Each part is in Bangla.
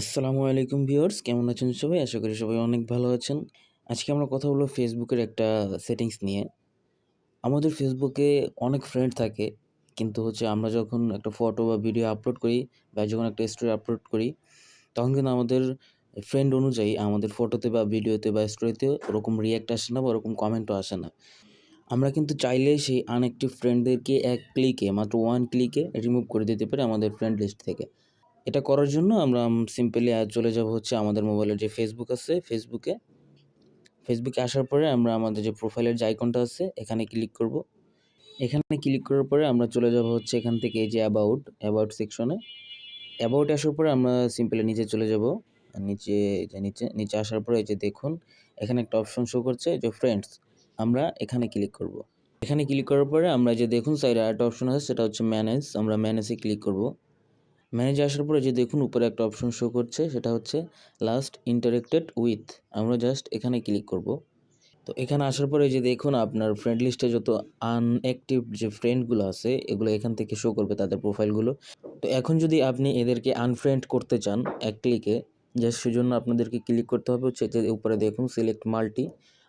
আসসালামু আলাইকুম ভিউয়ার্স, কেমন আছেন সবাই? আশা করি সবাই অনেক ভালো আছেন। আজকে আমরা কথা বলব ফেসবুকের একটা সেটিংস নিয়ে। আমাদের ফেসবুকে অনেক ফ্রেন্ড থাকে, কিন্তু হচ্ছে আমরা যখন একটা ফটো বা ভিডিও আপলোড করি বা যখন একটা স্টোরি আপলোড করি, তখন কিন্তু আমাদের ফ্রেন্ড অনুযায়ী আমাদের ফটোতে বা ভিডিওতে বা স্টোরিতে ওরকম রিয়াক্ট আসে না বা ওরকম কমেন্টও আসে না। আমরা কিন্তু চাইলে সেই আনএক্টিভ ফ্রেন্ডদেরকে এক ক্লিকে মাত্র ওয়ান ক্লিকে রিমুভ করে দিতে পারি আমাদের ফ্রেন্ড লিস্ট থেকে। এটা করার জন্য আমরা সিম্পলি চলে যাব হচ্ছে আমাদের মোবাইলের যে ফেসবুক আছে ফেসবুকে ফেসবুকে আসার পরে আমরা আমাদের যে প্রোফাইলের যে আইকনটা আছে, এখানে ক্লিক করব। এখানে ক্লিক করার পরে আমরা চলে যাব হচ্ছে এখান থেকে এই যে অ্যাবাউট অ্যাবাউট সেকশনে অ্যাবাউট আসার পরে আমরা সিম্পলি নিচে চলে যাব। নিচে, যে নিচে নিচে আসার পরে এই যে দেখুন, এখানে একটা অপশন শো করছে যে ফ্রেন্ডস আমরা এখানে ক্লিক করব। এখানে ক্লিক করার পরে আমরা যে দেখুন সাইডে আরেকটা অপশন আছে, সেটা হচ্ছে ম্যানেজ আমরা ম্যানেজে ক্লিক করব। ম্যানেজে আসার পরে যে দেখুন উপরে একটা অপশন শো করছে, সেটা হচ্ছে লাস্ট ইন্টারেক্টেড উইথ আমরা জাস্ট এখানে ক্লিক করব। তো এখানে আসার পরে যে দেখুন আপনার ফ্রেন্ড লিস্টে যত আনঅ্যাক্টিভ যে ফ্রেন্ডগুলো আছে, এগুলো এখান থেকে শো করবে তাদের প্রোফাইলগুলো তো এখন যদি আপনি এদেরকে আনফ্রেন্ড করতে চান, এক ক্লিকে জাস্ট সেজন্য আপনাদেরকে ক্লিক করতে হবে হচ্ছে যে উপরে দেখুন সিলেক্ট মাল্টি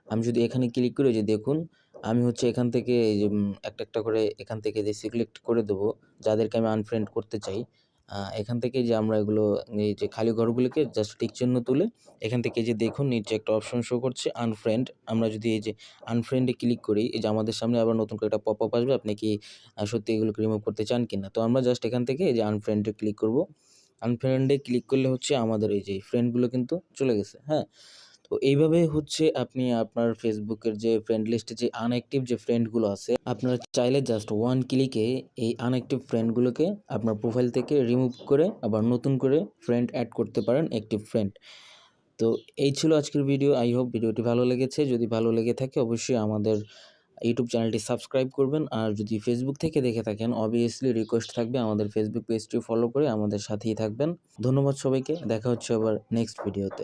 আমি যদি এখানে ক্লিক করে যে দেখুন, আমি হচ্ছে এখান থেকে একটা একটা করে এখান থেকে যে সিলেক্ট করে দেবো, যাদেরকে আমি আনফ্রেন্ড করতে চাই এখান থেকে যে আমরা এগুলো এই যে খালি ঘরগুলোকে জাস্ট টিক চিহ্ন তুলে এখান থেকে যে দেখুন নিচে একটা অপশন শো করছে আনফ্রেন্ড আমরা যদি এই যে আনফ্রেন্ডে ক্লিক করি, এই যে আমাদের সামনে আবার নতুন করে একটা পপ আপ আসবে, আপনি কি সত্যি এগুলোকে রিমুভ করতে চান কি না? তো আমরা জাস্ট এখান থেকে এই যে আনফ্রেন্ডে ক্লিক করব। আনফ্রেন্ডে ক্লিক করলে হচ্ছে আমাদের এই যে ফ্রেন্ডগুলো কিন্তু চলে গেছে হ্যাঁ? তো এইভাবে হচ্ছে আপনি আপনার ফেসবুকের যে ফ্রেন্ড লিস্টে যে আনঅ্যাক্টিভ যে ফ্রেন্ডগুলো আছে, আপনারা চাইলে জাস্ট ওয়ান ক্লিকে এই আনঅ্যাক্টিভ ফ্রেন্ডগুলোকে আপনার প্রোফাইল থেকে রিমুভ করে আবার নতুন করে ফ্রেন্ড অ্যাড করতে পারেন অ্যাক্টিভ ফ্রেন্ড তো এই ছিল আজকের ভিডিও আই হোপ ভিডিওটি ভালো লেগেছে। যদি ভালো লেগে থাকে অবশ্যই আমাদের ইউটিউব চ্যানেলটি সাবস্ক্রাইব করবেন। আর যদি ফেসবুক থেকে দেখে থাকেন অবভিয়াসলি রিকোয়েস্ট থাকবে আমাদের ফেসবুক পেজটি ফলো করে আমাদের সাথেই থাকবেন। ধন্যবাদ সবাইকে, দেখা হচ্ছে আবার নেক্সট ভিডিওতে